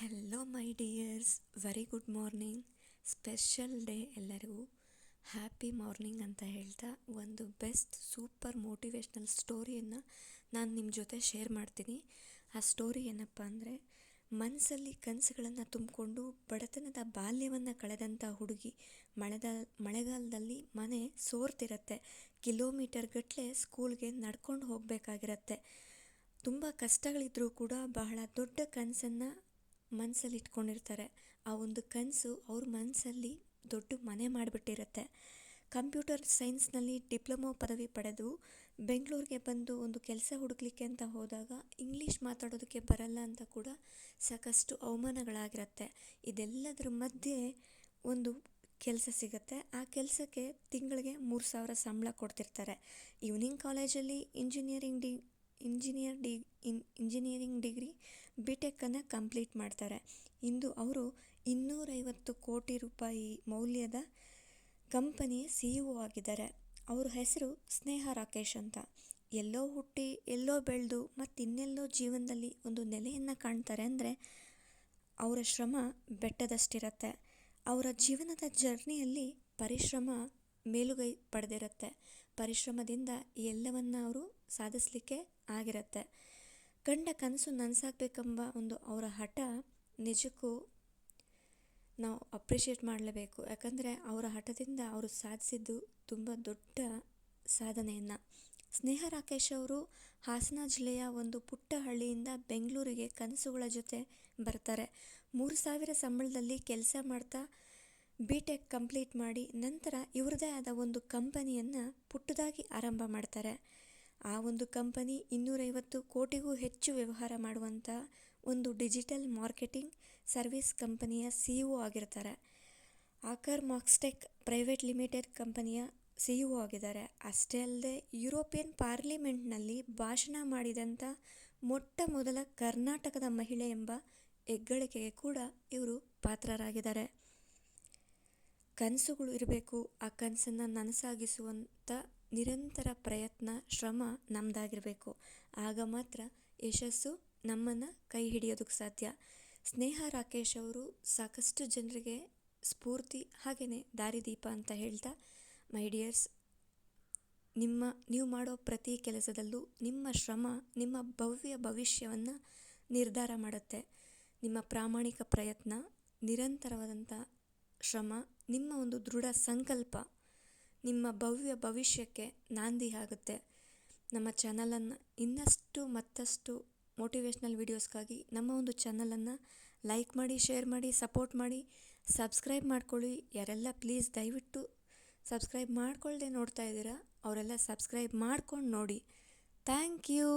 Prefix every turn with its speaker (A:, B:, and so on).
A: Hello my dears very good morning special day ಎಲ್ಲರಿಗೂ. Happy morning ಅಂತ ಹೇಳ್ತಾ ಒಂದು ಬೆಸ್ಟ್ ಸೂಪರ್ ಮೋಟಿವೇಶ್ನಲ್ ಸ್ಟೋರಿಯನ್ನು ನಾನು ನಿಮ್ಮ ಜೊತೆ ಶೇರ್ ಮಾಡ್ತೀನಿ. ಆ ಸ್ಟೋರಿ ಏನಪ್ಪ ಅಂದರೆ ಮನಸ್ಸಲ್ಲಿ ಕನಸುಗಳನ್ನು ತುಂಬಿಕೊಂಡು ಬಡತನದ ಬಾಲ್ಯವನ್ನು ಕಳೆದಂಥ ಹುಡುಗಿ ಮಳೆದ, ಮಳೆಗಾಲದಲ್ಲಿ ಮನೆ ಸೋರ್ತಿರತ್ತೆ. ಕಿಲೋಮೀಟರ್ ಗಟ್ಟಲೆ ಸ್ಕೂಲ್ಗೆ ನಡ್ಕೊಂಡು ಹೋಗಬೇಕಾಗಿರತ್ತೆ. ತುಂಬ ಕಷ್ಟಗಳಿದ್ದರೂ ಕೂಡ ಬಹಳ ದೊಡ್ಡ ಕನಸನ್ನು ಮನಸ್ಸಲ್ಲಿ ಇಟ್ಕೊಂಡಿರ್ತಾರೆ. ಆ ಒಂದು ಕನಸು ಅವ್ರ ಮನಸ್ಸಲ್ಲಿ ದೊಡ್ಡ ಮನೆ ಮಾಡಿಬಿಟ್ಟಿರುತ್ತೆ. ಕಂಪ್ಯೂಟರ್ ಸೈನ್ಸ್ನಲ್ಲಿ ಡಿಪ್ಲೊಮೋ ಪದವಿ ಪಡೆದು ಬೆಂಗಳೂರಿಗೆ ಬಂದು ಒಂದು ಕೆಲಸ ಹುಡುಕ್ಲಿಕ್ಕೆ ಅಂತ ಹೋದಾಗ ಇಂಗ್ಲೀಷ್ ಮಾತಾಡೋದಕ್ಕೆ ಬರಲ್ಲ ಅಂತ ಕೂಡ ಸಾಕಷ್ಟು ಅವಮಾನಗಳಾಗಿರುತ್ತೆ. ಇದೆಲ್ಲದರ ಮಧ್ಯೆ ಒಂದು ಕೆಲಸ ಸಿಗುತ್ತೆ. ಆ ಕೆಲಸಕ್ಕೆ ತಿಂಗಳಿಗೆ ಮೂರು ಸಾವಿರ ಸಂಬಳ ಕೊಡ್ತಿರ್ತಾರೆ. ಈವ್ನಿಂಗ್ ಕಾಲೇಜಲ್ಲಿ engineering D engineer D, in, engineering degree B ಟೆಕ್ಕನ್ನು complete ಮಾಡ್ತಾರೆ. ಇಂದು ಅವರು ಇನ್ನೂರೈವತ್ತು ಕೋಟಿ ರೂಪಾಯಿ ಮೌಲ್ಯದ ಕಂಪನಿಯ ಸಿ ಇ ಒ ಆಗಿದ್ದಾರೆ. ಅವ್ರ ಹೆಸರು ಸ್ನೇಹ ರಾಕೇಶ್ ಅಂತ. ಎಲ್ಲೋ ಹುಟ್ಟಿ, ಎಲ್ಲೋ ಬೆಳೆದು ಮತ್ತು ಇನ್ನೆಲ್ಲೋ ಜೀವನದಲ್ಲಿ ಒಂದು ನೆಲೆಯನ್ನು ಕಾಣ್ತಾರೆ ಅಂದರೆ ಅವರ ಶ್ರಮ ಬೆಟ್ಟದಷ್ಟಿರತ್ತೆ. ಅವರ ಜೀವನದ ಜರ್ನಿಯಲ್ಲಿ ಪರಿಶ್ರಮ ಮೇಲುಗೈ ಪಡೆದಿರುತ್ತೆ. ಪರಿಶ್ರಮದಿಂದ ಎಲ್ಲವನ್ನು ಅವರು ಸಾಧಿಸಲಿಕ್ಕೆ ಆಗಿರತ್ತೆ. ಕಂಡ ಕನಸು ನನಸಾಗಬೇಕೆಂಬ ಒಂದು ಅವರ ಹಠ ನಿಜಕ್ಕೂ ನಾವು ಅಪ್ರಿಷಿಯೇಟ್ ಮಾಡಲೇಬೇಕು. ಯಾಕಂದರೆ ಅವರ ಹಠದಿಂದ ಅವರು ಸಾಧಿಸಿದ್ದು ತುಂಬ ದೊಡ್ಡ ಸಾಧನೆಯನ್ನು. ಸ್ನೇಹ ರಾಕೇಶ್ ಅವರು ಹಾಸನ ಜಿಲ್ಲೆಯ ಒಂದು ಪುಟ್ಟ ಹಳ್ಳಿಯಿಂದ ಬೆಂಗಳೂರಿಗೆ ಕನಸುಗಳ ಜೊತೆ ಬರ್ತಾರೆ. ಮೂರು ಸಾವಿರ ಸಂಬಳದಲ್ಲಿ ಕೆಲಸ ಮಾಡ್ತಾ ಬಿ ಟೆಕ್ ಕಂಪ್ಲೀಟ್ ಮಾಡಿ ನಂತರ ಇವ್ರದ್ದೇ ಆದ ಒಂದು ಕಂಪನಿಯನ್ನು ಪುಟ್ಟದಾಗಿ ಆರಂಭ ಮಾಡ್ತಾರೆ. ಆ ಒಂದು ಕಂಪನಿ ಇನ್ನೂರೈವತ್ತು ಕೋಟಿಗೂ ಹೆಚ್ಚು ವ್ಯವಹಾರ ಮಾಡುವಂಥ ಒಂದು ಡಿಜಿಟಲ್ ಮಾರ್ಕೆಟಿಂಗ್ ಸರ್ವಿಸ್ ಕಂಪನಿಯ ಸಿ ಇ ಒ ಆಗಿರ್ತಾರೆ. ಆಕರ್ ಮಾಕ್ಸ್ಟೆಕ್ ಪ್ರೈವೇಟ್ ಲಿಮಿಟೆಡ್ ಕಂಪನಿಯ ಸಿ ಇ ಒ ಆಗಿದ್ದಾರೆ. ಅಷ್ಟೇ ಅಲ್ಲದೆ ಯುರೋಪಿಯನ್ ಪಾರ್ಲಿಮೆಂಟ್ನಲ್ಲಿ ಭಾಷಣ ಮಾಡಿದಂಥ ಮೊಟ್ಟ ಮೊದಲ ಕರ್ನಾಟಕದ ಮಹಿಳೆ ಎಂಬ ಹೆಗ್ಗಳಿಕೆಗೆ ಕೂಡ ಇವರು ಪಾತ್ರರಾಗಿದ್ದಾರೆ. ಕನಸುಗಳು ಇರಬೇಕು, ಆ ಕನಸನ್ನು ನನಸಾಗಿಸುವಂಥ ನಿರಂತರ ಪ್ರಯತ್ನ, ಶ್ರಮ ನಮ್ಮದಾಗಿರಬೇಕು ಆಗ ಮಾತ್ರ ಯಶಸ್ಸು ನಮ್ಮನ್ನು ಕೈ ಹಿಡಿಯೋದಕ್ಕೆ ಸಾಧ್ಯ. ಸ್ನೇಹ ರಾಕೇಶ್ ಅವರು ಸಾಕಷ್ಟು ಜನರಿಗೆ ಸ್ಫೂರ್ತಿ ಹಾಗೆಯೇ ದಾರಿದೀಪ ಅಂತ ಹೇಳ್ತಾ, ಮೈ ಡಿಯರ್ಸ್, ನಿಮ್ಮ, ನೀವು ಮಾಡೋ ಪ್ರತಿ ಕೆಲಸದಲ್ಲೂ ನಿಮ್ಮ ಶ್ರಮ, ನಿಮ್ಮ ಭವ್ಯ ಭವಿಷ್ಯವನ್ನು ನಿರ್ಧಾರ ಮಾಡುತ್ತೆ. ನಿಮ್ಮ ಪ್ರಾಮಾಣಿಕ ಪ್ರಯತ್ನ ನಿರಂತರವಾದಂಥ ಶ್ರಮ, ನಿಮ್ಮ ಒಂದು ದೃಢ ಸಂಕಲ್ಪ ನಿಮ್ಮ ಭವ್ಯ ಭವಿಷ್ಯಕ್ಕೆ ನಾಂದಿ ಆಗುತ್ತೆ ನಮ್ಮ ಚಾನಲನ್ನು ಇನ್ನಷ್ಟು ಮತ್ತಷ್ಟು ಮೋಟಿವೇಶ್ನಲ್ ವೀಡಿಯೋಸ್ಗಾಗಿ ನಮ್ಮ ಒಂದು ಚಾನಲನ್ನು ಲೈಕ್ ಮಾಡಿ, ಶೇರ್ ಮಾಡಿ, ಸಪೋರ್ಟ್ ಮಾಡಿ, ಸಬ್ಸ್ಕ್ರೈಬ್ ಮಾಡ್ಕೊಳ್ಳಿ. ಯಾರೆಲ್ಲ ಪ್ಲೀಸ್ ದಯವಿಟ್ಟು ಸಬ್ಸ್ಕ್ರೈಬ್ ಮಾಡ್ಕೊಳ್ಳದೆ ನೋಡ್ತಾ ಇದ್ದೀರಾ, ಅವರೆಲ್ಲ ಸಬ್ಸ್ಕ್ರೈಬ್ ಮಾಡ್ಕೊಂಡು ನೋಡಿ. Thank you.